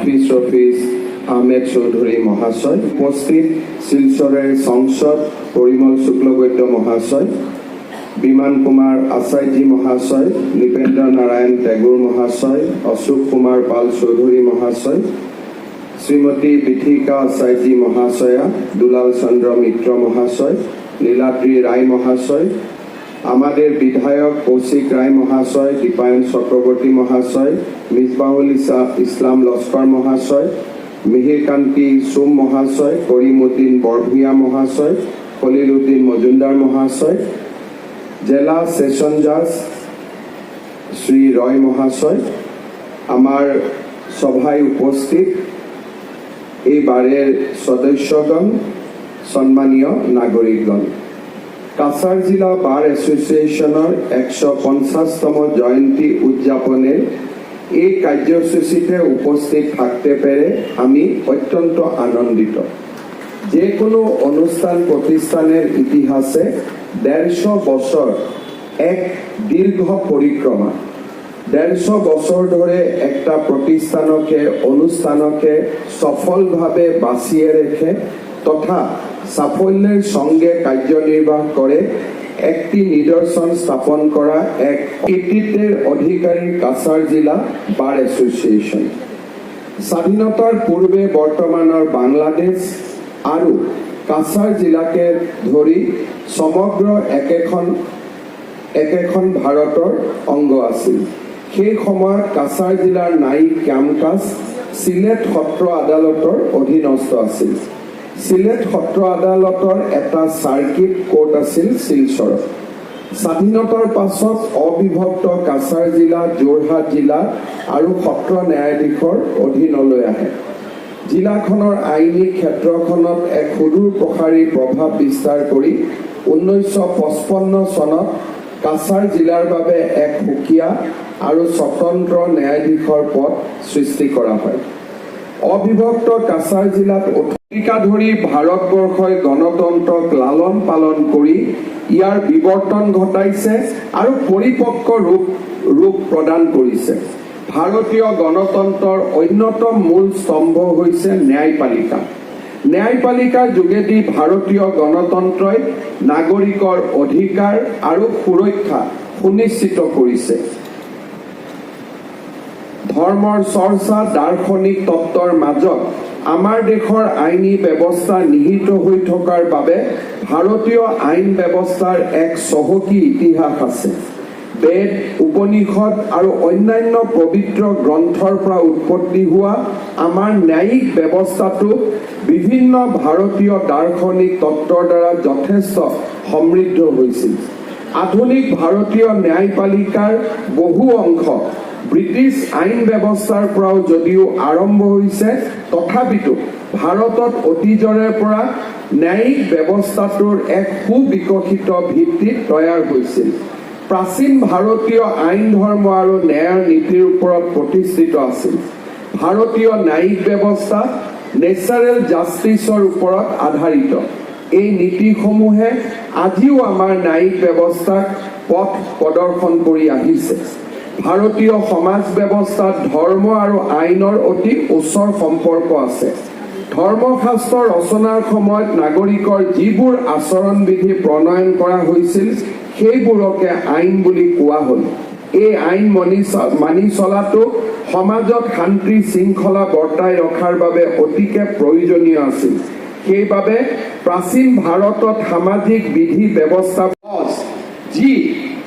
হাফিজ ৰফিজ আহমেদ চৌধুৰী মহাশয় উপস্থিত শিলচৰৰ সংসদ পৰিমল শুক্লবৈদ্য মহাশয় বিমান কুমাৰ আচাৰ্যী মহাশয় নৃপেন্দ্ৰ নাৰায়ণ টেগুৰ মহাশয় অশোক কুমাৰ পাল চৌধুৰী মহাশয় শ্ৰীমতী বিথিকা আচাৰ্যী মহাশয়া দুলাল চন্দ্ৰ মিত্ৰ মহাশয় নীলাদ্ৰী ৰায় মহাশয় আমাদের বিধায়ক কৌশিক রায় মহাশয়, দীপায়ন চক্রবর্তী মহাশয় মিসবাহুল ইসা- ইসলাম লস্কর মহাশয়, মিহিরকান্তি সোম মহাশয় করিমুদ্দিন বরভূয়া মহাশয় খলিল উদ্দিন মজুমদার মহাশয়, জেলা সেশন জাজ শ্রী রয় মহাশয়, আমার সভায় উপস্থিত এইবারের সদস্যগণ, সম্মানীয় নাগরিকগণ। কাছাৰ জিলা বাৰ এছ'চিয়েশ্যনৰ এশ পঞ্চাছতম জয়ন্তী উদযাপনের এই কাৰ্যসূচীতে উপস্থিত থাকতে পেরে আমি অত্যন্ত আনন্দিত। যে কোনো অনুষ্ঠান প্রতিষ্ঠানের ইতিহাসে দেড়শো বছর এক দীর্ঘ পরিক্রমা। দেড়শো বছর ধরে একটা প্রতিষ্ঠানকে, অনুষ্ঠানকে সফলভাবে বাঁচিয়ে রেখে তথা সাফল্যের সঙ্গে কার্যনির্বাহ করে, একটি নিদর্শন স্থাপন করা এক কৃতিত্বের অধিকারী কাছাৰ জিলা বার এসোসিয়েশন স্বাধীনতাৰ পূৰ্বে বৰ্তমানৰ বাংলাদেশ আৰু কাছাৰ জিলাকে ধৰি সমগ্ৰ একেখন একেখন ভাৰতৰ অংগ আছিল সেই সময়ত কাছাৰ জিলাৰ ন্যায়িক কাম কাজ চিলেট সত্ৰ আদালতৰ অধীনস্থ আছিল চিলেট সত্ৰ আদালতৰ এটা চাৰ্কিট কোৰ্ট আছিল শিলচৰত স্বাধীনতাৰ পাছত অবিভক্ত কাছাৰ জিলা যোৰহাট জিলা আৰু সত্ৰ ন্যায়াধীশৰ অধীনলৈ আহে। জিলাখনৰ আইনী ক্ষেত্ৰখনত এক সুদূৰ প্ৰসাৰী প্ৰভাৱ বিস্তাৰ কৰি ঊনৈছশ পঁচপন্ন চনত কাছাৰ জিলাৰ বাবে এক সুকীয়া আৰু স্বতন্ত্ৰ ন্যায়াধীশৰ পদ সৃষ্টি কৰা হয়। অবিভক্ত কাছাৰ জিলাত শতিকা ধৰি ভাৰতবৰ্ষই গণতন্ত্ৰক লালন পালন কৰি ইয়াৰ বিৱৰ্তন ঘটাইছে আৰু পৰিপক্ক ৰূপ ৰূপ প্ৰদান কৰিছে। ভাৰতীয় গণতন্ত্ৰৰ অন্যতম মূল স্তম্ভ হৈছে ন্যায়পালিকা। ন্যায়পালিকাৰ যোগেদি ভাৰতীয় গণতন্ত্ৰই নাগৰিকৰ অধিকাৰ আৰু সুৰক্ষা সুনিশ্চিত কৰিছে। ধৰ্মৰ চৰ্চা দাৰ্শনিক তত্বৰ মাজত আমাৰ দেশৰ আইনী ব্যৱস্থা নিহিত হৈ থকাৰ বাবে ভাৰতীয় আইন ব্যৱস্থাৰ এক চহকী ইতিহাস আছে। বেদ উপনিষদ আৰু অন্যান্য পবিত্ৰ গ্ৰন্থৰ পৰা উৎপত্তি হোৱা আমাৰ ন্যায়িক ব্যৱস্থাটো বিভিন্ন ভাৰতীয় দাৰ্শনিক তত্বৰ দ্বাৰা যথেষ্ট সমৃদ্ধ হৈছিল। আধুনিক ভাৰতীয় ন্যায়পালিকাৰ বহু অংশ ব্ৰিটিছ আইন ব্যৱস্থাৰ পৰাও যদিও আৰম্ভ হৈছে, তথাপিতো ভাৰতত অতীজৰে পৰা ন্যায়িক ব্যৱস্থাটোৰ এক সুবিকশিত ভিত্তিত তৈয়াৰ হৈছিল। প্ৰাচীন ভাৰতীয় আইন ধৰ্ম আৰু ন্যায়ৰ নীতিৰ ওপৰত প্ৰতিষ্ঠিত আছিল। ভাৰতীয় ন্যায়িক ব্যৱস্থা নেচাৰেল জাষ্টিছৰ ওপৰত আধাৰিত। এই নীতিসমূহে আজিও আমাৰ ন্যায়িক ব্যৱস্থাক পথ প্ৰদৰ্শন কৰি আহিছে। ভাৰতীয় সমাজ ব্যৱস্থাত ধৰ্ম আৰু আইনৰ অতি ওচৰ সম্পৰ্ক আছে। ধৰ্মশাস্ত্ৰ ৰচনাৰ সময়ত নাগৰিকৰ যিবোৰ আচৰণ বিধি প্ৰণয়ন কৰা হৈছিল সেইবোৰকে আইন বুলি কোৱা হ'ল। এই আইন মানি মানি চলাটো সমাজত শান্তি শৃংখলা বৰ্তাই ৰখাৰ বাবে অতিকে প্ৰয়োজনীয় আছিল। সেইবাবে প্ৰাচীন ভাৰতত সামাজিক বিধি ব্যৱস্থা যি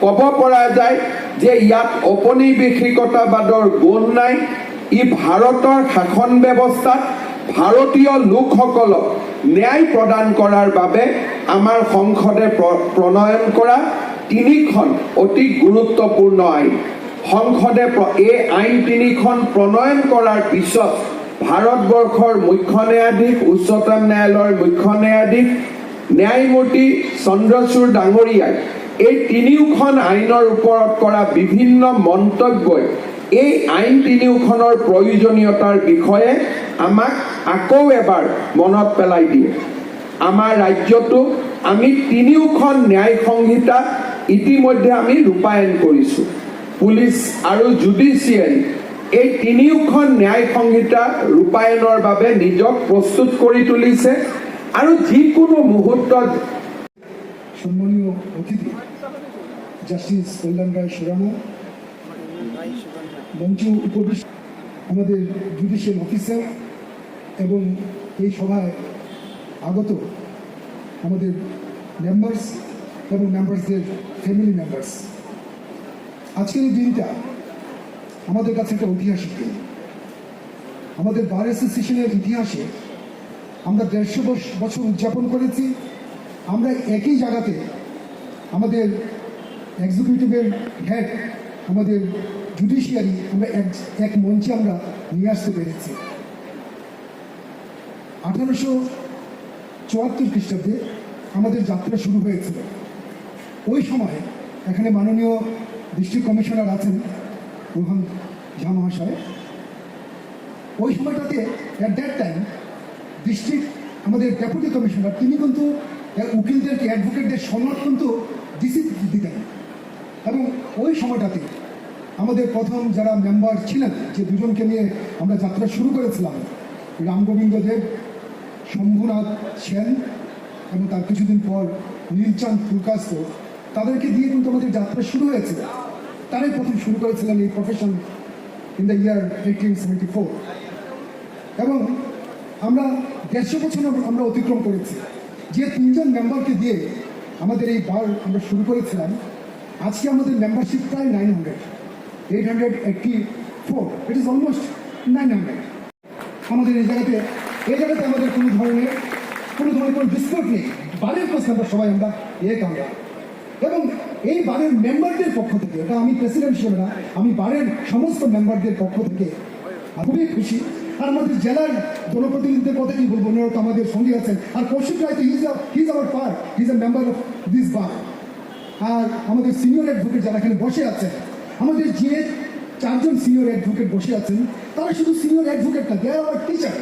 ক'ব পৰা যায় যে ইয়াত ঔপনিৱেশিকতাবাদৰ গুণ নাই। ই ভাৰতৰ শাসন ব্যৱস্থাত ভাৰতীয় লোকসকলক ন্যায় প্ৰদান কৰাৰ বাবে আমাৰ সংসদে প্ৰ- প্ৰণয়ন কৰা তিনিখন অতি গুৰুত্বপূৰ্ণ আইন। সংসদে এই আইন তিনিখন প্ৰণয়ন কৰাৰ পিছত ভাৰতবৰ্ষৰ মুখ্য ন্যায়াধীশ উচ্চতম ন্যায়ালয়ৰ মুখ্য ন্যায়াধীশ ন্যায়মূৰ্তি চন্দ্ৰচূড় ডাঙৰীয়াই এই তিনিওখন আইনৰ ওপৰত কৰা বিভিন্ন মন্তব্যই, এই আইন তিনিওখনৰ প্ৰয়োজনীয়তাৰ বিষয়ে আমাক আকৌ এবাৰ মনত পেলাই দিয়ে। আমাৰ ৰাজ্যতো আমি তিনিওখন ন্যায় সংহিতা ইতিমধ্যে আমি ৰূপায়ণ কৰিছোঁ। পুলিচ আৰু জুডিচিয়াৰী, এই তিনিওখন ন্যায় সংহিতা ৰূপায়ণৰ বাবে নিজক প্ৰস্তুত কৰি তুলিছে আৰু যিকোনো মুহূৰ্তত সম্মানীয় অতিথি জাস্টিস কল্যাণ রায় সুরানা মঞ্চ উপবিষ্ট আমাদের জুডিশিয়াল অফিসার এবং এই সভায় আগত আমাদের মেম্বার্স এবং মেম্বার্সদের ফ্যামিলি মেম্বার্স আজকের এই দিনটা আমাদের কাছে একটা ঐতিহাসিক দিন। আমাদের বার অ্যাসোসিয়েশনের ইতিহাসে আমরা দেড়শো বছ- বছর উদযাপন করেছি। আমরা একই জায়গাতে আমাদের এক্সিকিউটিভের হেড আমাদের জুডিশিয়ারি আমরা এক এক মঞ্চে আমরা নিয়ে আসতে পেরেছি। আঠারোশো চুয়াত্তর খ্রিস্টাব্দে আমাদের যাত্রা শুরু হয়েছিল। ওই সময় এখানে মাননীয় ডিস্ট্রিক্ট কমিশনার আছেন রোহন ঝা মহাশয়। ওই সময়টাতে অ্যাট দ্যাট টাইম ডিস্ট্রিক্ট আমাদের ডেপুটি কমিশনার তিনি কিন্তু উকিলদেরকে অ্যাডভোকেটদের সম্মান কিন্তু ডিসি দিতেন। এবং ওই সময়টাতে আমাদের প্রথম যারা মেম্বার ছিলেন, যে দুজনকে নিয়ে আমরা যাত্রা শুরু করেছিলাম রামগোবিন্দ দেব, শম্ভুনাথ সেন এবং তার কিছুদিন পর নীলচাঁদ ফুলকাস্ত, তাদেরকে দিয়ে কিন্তু আমাদের যাত্রা শুরু হয়েছে। তারাই প্রথম শুরু করেছিলেন এই profession in the year eighteen seventy four এবং আমরা দেড়শো বছর আমরা অতিক্রম করেছি। যে তিনজন মেম্বারকে দিয়ে আমাদের এই বার আমরা শুরু করেছিলাম আজকে আমাদের মেম্বারশিপ প্রায় nine hundred eight hundred eighty four it is almost nine hundred আমাদের এই জায়গাতে এই জায়গাতে আমাদের কোনো ধরনের কোনো ধরনের কোনো ডিসপিউট নেই। বারের প্রশ্ন আমরা সবাই আমরা, এক আমরা। এবং এই বারের মেম্বারদের পক্ষ থেকে, এটা আমি প্রেসিডেন্ট হিসেবে না, আমি বারের সমস্ত মেম্বারদের পক্ষ থেকে খুবই খুশি। আর আমাদের জেলার জনপ্রতিনিধিদের কথা কি বলব? ওনারা তো আমাদের সঙ্গে আছেন। আর কৌশিক রায় তো his his our part his a member of this bar আর আমাদের সিনিয়র অ্যাডভোকেট যারা এখানে বসে আছেন, আমাদের যে চারজন সিনিয়র অ্যাডভোকেট বসে আছেন, তারা শুধু সিনিয়র অ্যাডভোকেট না দে আর টিচার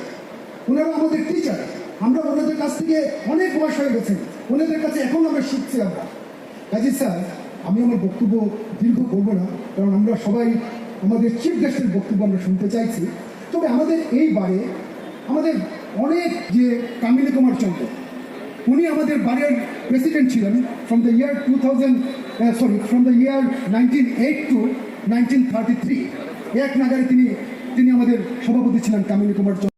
ওনারা আমাদের টিচার আমরা ওনাদের কাছ থেকে অনেক বয়স হয়ে গেছে, ওনাদের কাছে এখন আমরা শিখছি আমরা। কাজী স্যার, আমি আমার বক্তব্য দীর্ঘ করব না, কারণ আমরা সবাই আমাদের চিফ গেস্টের বক্তব্য আমরা শুনতে চাইছি। তবে আমাদের এই বারে আমাদের অনেক যে কামিনী কুমার চন্দ্র, উনি আমাদের বারের প্রেসিডেন্ট ছিলেন from the year two thousand sorry from the year nineteen eight to nineteen thirty three এক নাগারে তিনি তিনি আমাদের সভাপতি ছিলেন কামিনী কুমার